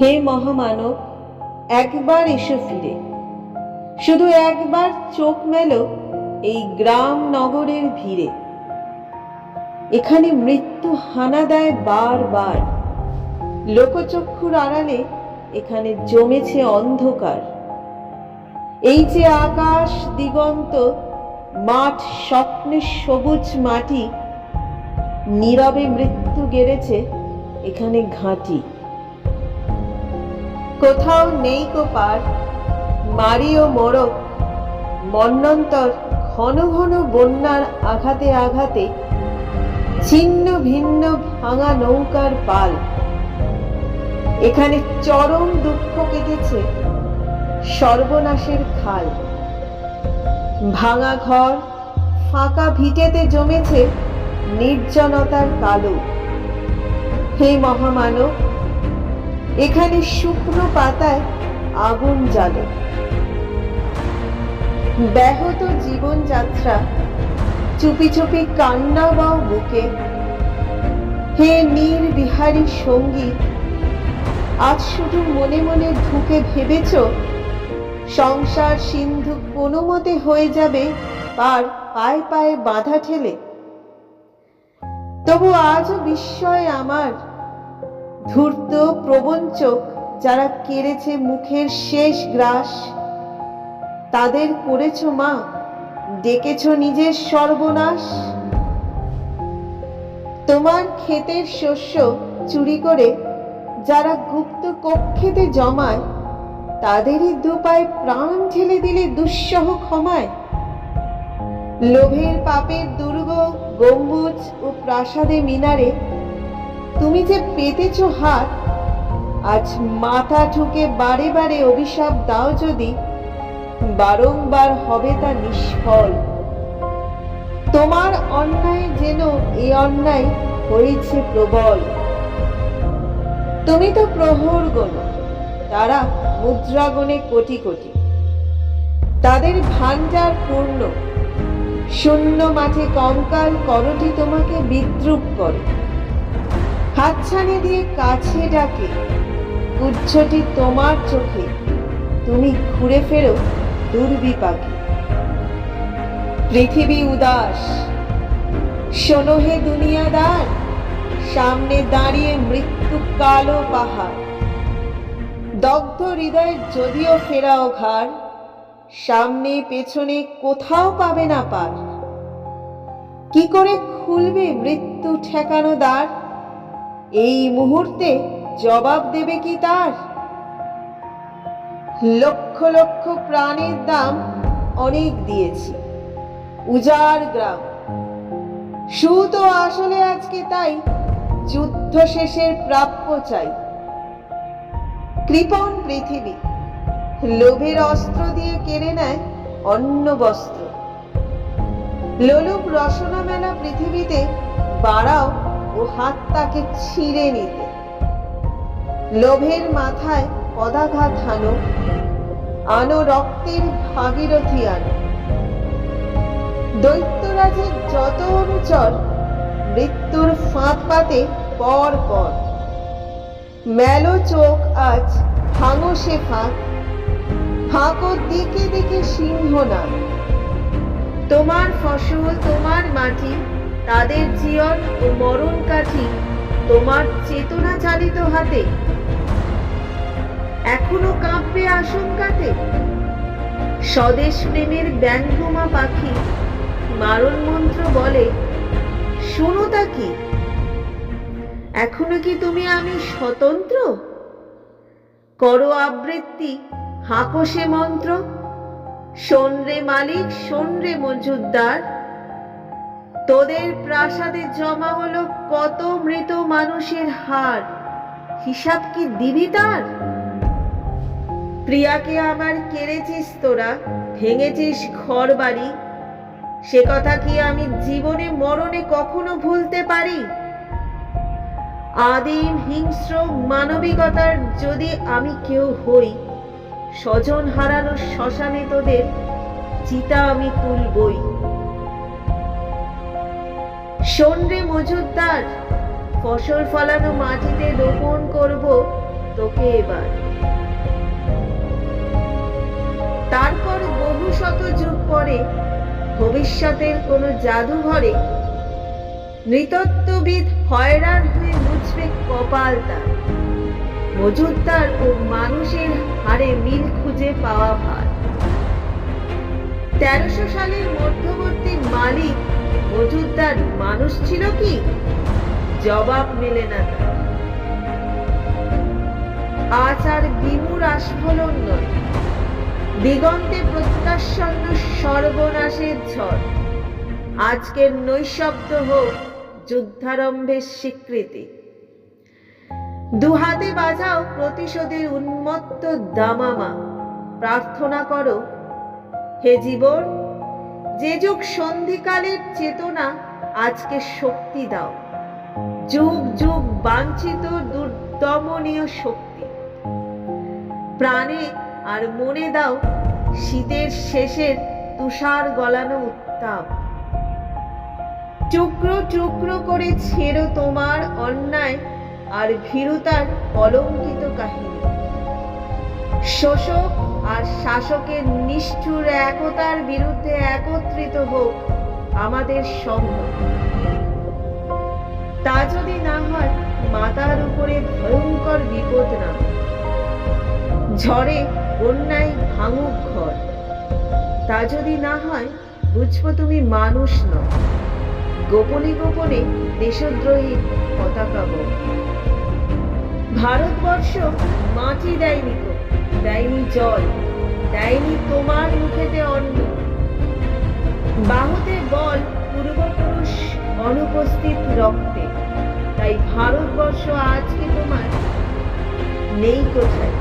হে মহামানব, একবার এসো ফিরে। শুধু একবার চোখ মেলো এই গ্রাম নগরের ভিড়ে। এখানে মৃত্যু হানা দেয় বারবার। লোকচক্ষুর আড়ালে এখানে জমেছে অন্ধকার। এই যে আকাশ দিগন্ত, মাঠ স্বপ্নের সবুজ মাটি, নীরবে মৃত্যু গেড়েছে এখানে ঘাঁটি। কোথাও নেই কো পার। মারি মোড়ক মন্বন্তর ঘন ঘন বন্যার আঘাতে আঘাতে ছিন্ন ভিন্ন ভাঙা নৌকার পাল। এখানে চরম দুঃখ কেটেছে সর্বনাশের খাল। ভাঙা ঘর, ফাঁকা ভিটেতে জমেছে নির্জনতার কালো। হে মহামানব এখানে শুকনো পাতায় আগুন জ্বালো। ব্যাহত জীবনযাত্রা চুপি চুপি কান্না বাও বুকে। হে নীর বিহারী সঙ্গী, আজ শুধু মনে মনে ঢুকে ভেবেছ, সংসার সিন্ধু কোনো মতে হয়ে যাবে আর পায়ে পায়ে বাধা ঠেলে। তবু আজও বিস্ময় আমার ধূর্ত প্রবঞ্চক যারা কেড়েছে মুখের শেষ গ্রাস। তাদের করেছ মা, ডেকেছ নিজের সর্বনাশ। তোমার ক্ষেতের শস্য চুরি করে যারা গুপ্ত কক্ষেতে জমায়, তাদেরই দুপায় প্রাণ ঠেলে দিলে দুঃসহ ক্ষমায়। লোভের পাপের দুর্গ গম্বুজ ও প্রাসাদে মিনারে তুমি যে পেতেছ হাত, আজ মাথা ঠুকে বারে বারে অভিশাপ দাও যদি, বারংবার হবে তা নিষ্ফল। তোমার অন্যায় যেন এই অন্যায় হয়েছে প্রবল। তুমি তো প্রহর গণ, তারা মুদ্রাগণে কোটি কোটি। তাদের ভান্ডার পূর্ণ। শূন্য মাঠে কঙ্কাল করটি তোমাকে বিদ্রুপ করে। হাতছানি দিয়ে কাছে ডাকে উচ্ছটি তোমার চোখে, তুমি ঘুরে ফেরো দুর্বিপাকে। পৃথিবী উদাস, শোনো হে দুনিয়াদার, সামনে দাঁড়িয়ে মৃত্যু কালো পাহাড়। দগ্ধ হৃদয় যদিও ফেরাও ঘাড়, সামনে পেছনে কোথাও পাবে না পার। কি করে খুলবে মৃত্যু ঠেকানো দ্বার? এই মুহূর্তে জবাব দেবে কি তার? লক্ষ লক্ষ প্রাণের দাম অনেক দিয়েছি। উজাড় গ্রাম। সু তো আসলে আজকে তাই যুদ্ধ শেষের প্রাপ্য চাই। কৃপণ পৃথিবী লোভের অস্ত্র দিয়ে কেড়ে নেয় অন্য বস্ত্র। লোলুপ রসনা মেলা পৃথিবীতে বাড়াও ও হাত তাকে ছিঁড়ে নিতে। লোভের মাথায় পদাঘাত হানো, আনো রক্তের ভাগীরথী আনো। দৈত্যরাজের যত অনুচর, মৃত্যুর ফাঁদ পাতে পর পর। মেলো চোখ আজ ভাঙো সে ফাঁক হাঁকো দিকে দিকে সিংহ না তোমার ফসল তোমার মাটি তাদের জীবন ও মরণ কাঠি তোমার চেতনা চালিত হাতে। এখনও কাঁপবে আশঙ্কাতে। স্বদেশ প্রেমের ব্যঙ্গমা পাখি মারণ মন্ত্র বলে, শোনো তা কি? এখনও কি তুমি আমি স্বতন্ত্র? করো আবৃত্তি, হাঁকো সে মন্ত্র। শোন রে মালিক, শোন রে মজুদ্দার তোদের প্রাসাদে জমা হলো কত মৃত মানুষের হার। হিসাব কি দিবি তার? প্রিয়াকে আমার কেড়েছিস তোরা? ভেঙেছিস ঘর বাড়ি সে কথা কি আমি জীবনে মরণে কখনো ভুলতে পারি? আদিম হিংস্র মানবিকতার যদি আমি কেউ হই, স্বজন হারানো শ্মশানে তোদের চিতা আমি তুলবই। রে মজুদ্দার ফসল ফলানো মাটিতে রোপণ করব তোকে এবার। তারপর বহু শত যুগ পরে, ভবিষ্যতের কোনো জাদুঘরে, নৃতত্ত্ববিদ হয়রান হয়ে মুছবে কপাল তার। মজুদ্দার ও মানুষের হারে মিল খুঁজে পাওয়া ভার। তেরোশো সালের মধ্যবর্তী মালিক মজুদ্দার মানুষ ছিল কি? জবাব মেলে না আজ আর বিমূর আস্ফলন নয়। দিগন্তে প্রত্যাসন্ন সর্বনাশের ঝড়। আজকের নৈশব্দ হোক যুদ্ধারম্ভের স্বীকৃতি। দুহাতে বাজাও প্রতিশোধের উন্মত্ত দামামা। প্রার্থনা করো, হে জীবন যে যুগ সন্ধিকালের চেতনা, আজকে শক্তি দাও। যুগ যুগ বাঞ্ছিত দুর্দমনীয় শক্তি। প্রাণে আর মনে দাও, শীতের শেষের তুষার গলানো উত্তাপ। টুকরো টুকরো করে ছেড়ো তোমার অন্যায় আর ভীরুতার কলঙ্কিত কাহিনী। শোষক আর শাসকের নিষ্ঠুর একতার বিরুদ্ধে একত্রিত হোক আমাদের সঙ্গ তা যদি না হয়, মাতার উপরে ভয়ঙ্কর বিপদ না ঝড়ে বন্যায় ভাঙুক ঘর। তা যদি না হয়, বুঝব তুমি মানুষ নও। গোপনে গোপনে দেশদ্রোহী পতাকা ভারতবর্ষ মাটি দেয়নি দেয়নি জল, দেয়নি তোমার মুখেতে অন্ন। বাহুতে বল পূর্বপুরুষ অনুপস্থিত রক্তে, তাই ভারতবর্ষ আজকে তোমার নেই কোথায়।